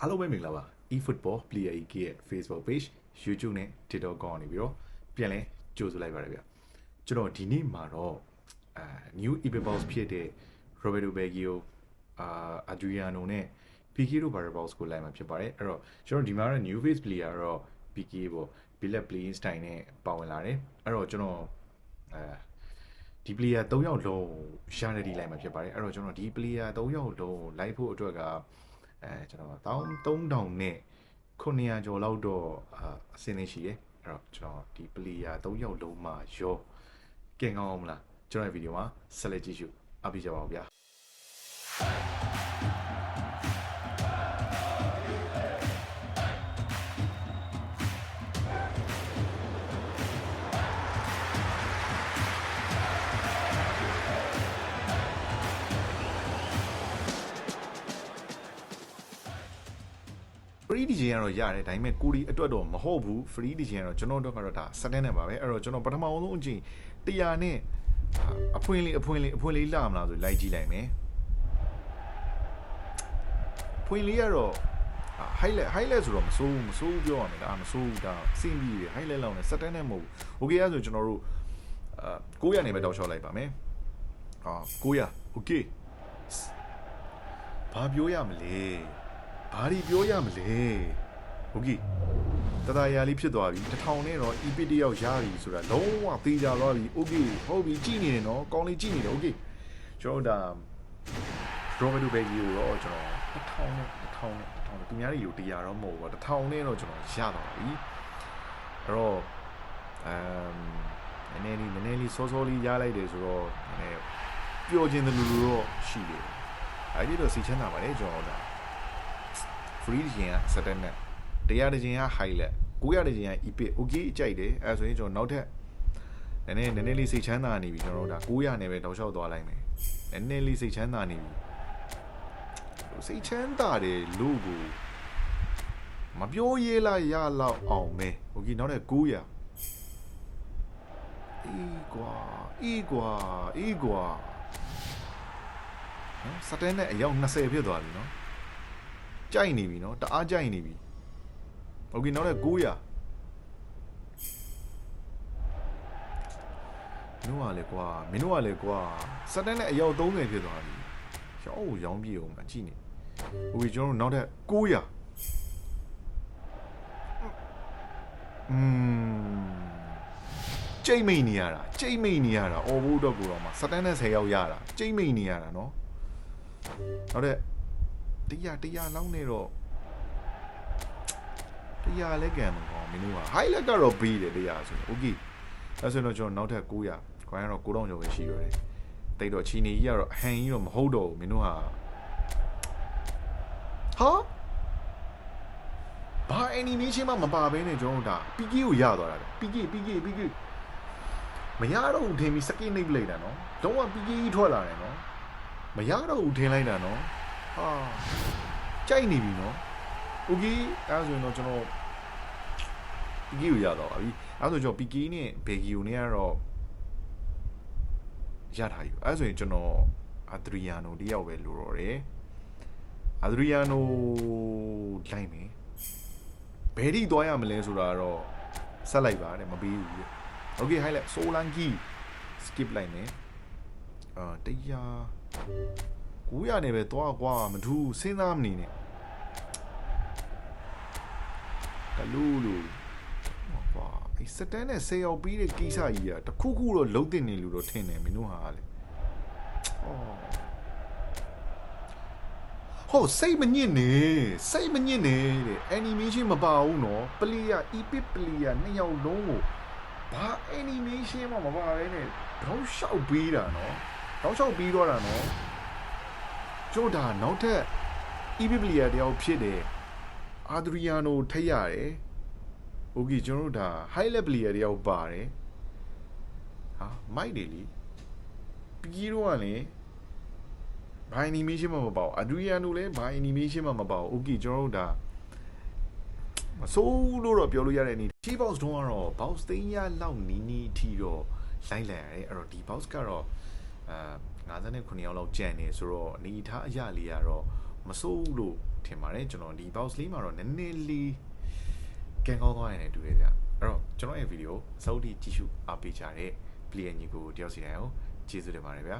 အားလုံးပဲမင်္ဂလာပါ eFootball Player EK ရဲ့ Facebook page YouTube နဲ့ TikTok ကောင်းနေပြီးတော့ပြန်လဲကြိုဆိုလိုက်ပါတယ်ဗျကျွန်တော်ဒီနေ့မှာတော့အာ new epic box ဖြစ်တဲ့ Roberto Baggio အာ Adriano နဲ့ PK တို့ Barber box ကိုလိုက်မှာဖြစ်ပါတယ်အဲ့တော့ကျွန်တော်ဒီမှာတော့ new face player တော့ PK ပေါ့ Billet playing style နဲ့ပါဝင်လာတယ်အဲ့တော့ကျွန်တော်အာဒီ player 3ယောက်လုံးရှာနေဒီလိုက်မှာဖြစ်ပါတယ်အဲ့တော့ကျွန်တော်ဒီ player 3ယောက်လုံးလိုက်ဖို့အတွက်က အဲကျွန်တော်1300နဲ့900ကျော်လောက်တော့အာအစင်းနေရှိတယ်အဲ့တော့ကျွန်တော်ဒီ player 3ယောက်လုံးမှာရောကင်ကောင်းအောင်မလားကျွန်တော်ရဲ့ဗီဒီယိုမှာဆက်လက်ကြည့်ရှုအားပေးကြပါဦးဗျာ free DJ ကတော့ရတယ်ဒါပေမဲ့ကိုရီအတွက်တော့မဟုတ်ဘူး free DJ ကတော့ကျွန်တော်တို့ကတော့ဒါ second နဲ့ပါပဲအဲ့တော့ကျွန်တော်ပထမဆုံးအချိန်100နဲ့အဖွင့်လေးအဖွင့်လေးအဖွင့်လေးလာမလားဆိုလိုက်ကြည့်လိုက်မယ်ဖွင့်လေးကတော့ highlight highlight ဆိုတော့မစိုးဘူးမစိုးဘူးပြောရမယ်ဒါမစိုးဘူးဒါစင်ပြီး highlight လောက်နဲ့ second နဲ့မဟုတ်ဘူး okay အဲ့ဆိုကျွန်တော်တို့အာ900နေပဲတောက်လျှောက်လိုက်ပါမယ်အာ900 okay ဘာပြောရမလဲ ဘာတွေပြောရမလဲโอเคတတရာလေးဖြစ်သွားပြီတစ်ထောင်နဲ့တော့ EP တယောက်ရပြီဆိုတာလုံးဝသေးကြသွားပြီโอเคဟုတ်ပြီကြည့်နေတယ်နော်ကောင်းလေးကြည့်နေတယ်โอเคကျွန်တော်ဒါ Roberto Baggio ကိုတော့ကျွန်တော်တစ်ထောင်နဲ့တစ်ထောင်နဲ့တစ်ထောင်နဲ့သူများတွေယူတရားတော့မဟုတ်ဘူးတစ်ထောင်နဲ့တော့ကျွန်တော်ရတော့ပြီအဲ့တော့အမ်နည်းနည်းလေးနည်းနည်းလေးစောစောလေးရလိုက်တယ်ဆိုတော့နည်းနည်းပျော်ခြင်းတလူလူတော့ရှိတယ်အဲ့ဒီတော့စီချမ်းသာပါတယ်ကျွန်တော်ဒါ free တခြင်းက setting နဲ့တရားတခြင်းက highlight 900တခြင်းက epic okay ကြိုက်တယ်အဲဆိုရင်ကျွန်တော်နောက်ထပ်နည်းနည်းနည်းနည်းလေးစိတ်ချမ်းသာနေပြီကျွန်တော်တို့ဒါ900နဲ့ပဲတောက်လျှောက်သွားလိုက်မယ်နည်းနည်းလေးစိတ်ချမ်းသာနေပြီစိတ်ချမ်းသာတယ်လို့ကိုမပြောရေးလိုက်ရလောက်အောင်ပဲ okay နောက်ထပ်900အေးကွာအေးကွာအေးကွာနော်စတဲ့နဲ့အယောက်20ဖြစ်သွားပြီနော် ကြိုက်နေပြီနော်တအားကြိုက်နေပြီโอเคနောက်တော့900မင်းတို့ကလေကွာမင်းတို့ကလေကွာစက်တန်းနဲ့အယောက်30ဖြစ်သွားပြီရောင်းကိုရောင်းပြအောင်မကြည့်နေโอเคကျွန်တော်တို့နောက်ထပ်900อืมကြိတ်မိန်နေရတာကြိတ်မိန်နေရတာအော်ဘူးတော့ကိုတော့မှာစက်တန်းနဲ့10ယောက်ရတာကြိတ်မိန်နေရတာနော်နောက်ထပ် တရားတရားလောက်နေတော့တရားလည်းကံမကောင်းမင်းတို့က highlight ကတော့ပြီးတယ်တရားဆိုရင် okay အဲဆိုတော့ကျွန်တော်နောက်ထပ်900ခွိုင်းကတော့9000ကျော်ပဲရှိရတယ်တိတ်တော့ချီနေကြီးကတော့ဟန်ကြီးတော့မဟုတ်တော့ဘူးမင်းတို့ဟာဟာဘာ animation မှမပါဘဲနဲ့ကျွန်တော်တို့ဒါ PK ကိုရသွားတာလေ PK PK PK မရတော့ဘူးထင်ပြီးစကိနှိပ်လိုက်တာနော်လုံးဝ PK ကြီးထွက်လာတယ်နော်မရတော့ဘူးထင်လိုက်တာနော် ဟာကြိုက်နေပြီနော်။ Okay အဲဒါဆိုရင်တော့ကျွန်တော်ပီကီကိုရတော့ပါပြီ။အဲဒါဆိုကျွန်တော်ပီကီနဲ့ဘယ်ဂီယိုနဲ့ကတော့ရထားပြီ။အဲဒါဆိုရင်ကျွန်တော်အာဒရီယာနိုတယောက်ပဲလိုတော့တယ်။အာဒရီယာနိုလိုက်မယ်။ဘယ်ထိသွားရမလဲဆိုတာတော့ဆက်လိုက်ပါတဲ့မပြီးဘူး။ Okay ဟိုက်လိုက်ဆိုလန်ကီ skip လိုက်မယ်။အာတရား 900နဲ့ပဲသွားကွာမထူးစဉ်းစားမနေနဲ့ကလူလူကွာအဲစတန်နဲ့ဆေးရောက်ပြီးတဲ့ကိစ္စကြီးကတခုခုတော့လုံးတင်နေလို့တော့ထင်တယ်မင်းတို့ဟာလေဟောစိတ်မညစ်နေစိတ်မညစ်နေတဲ့ animation မပါဘူးနော် player epic player နှစ်ယောက်လုံးကိုဘာ animation မှမပါဘဲနဲ့တောက်လျှောက်ပြီးတာနော်တောက်လျှောက်ပြီးတော့တာနော် ကျို့ဒါနောက်ထပ် EB player တယောက်ဖြစ်တယ်အာဒရီယာနိုထိတ်ရတယ်။ Okay ကျွန်တော်တို့ဒါ high level player တယောက်ပါတယ်။ဟာမိုက်တယ်လीပြီးတော့ကလည်းဘာ animation မှမပေါ့အာဒရီယာနိုလည်းဘာ animation မှမပေါ့ Okay ကျွန်တော်တို့ဒါမဆိုးလို့တော့ပြောလို့ရတဲ့အနေ T box တုံးကတော့ box သိန်းရလောက်နီးနီးအထိတော့လိုက်လိုက်ရတယ်အဲ့တော့ဒီ box ကတော့အာ 59ယောက်လောက်ကြံနေဆိုတော့အနေထားအရလေးကတော့မမစိုးဘူးလို့ထင်ပါတယ်ကျွန်တော်ဒီ box လေးမှာတော့နည်းနည်းလေးကန်ကောင်းသွားရင်လည်းတူတယ်ဗျအဲ့တော့ကျွန်တော်ရဲ့ဗီဒီယိုအစိုးထိကြည့်ရှုအားပေးကြတဲ့ player ညီကိုတယောက်စီတိုင်းကိုကျေးဇူးတင်ပါတယ်ဗျာ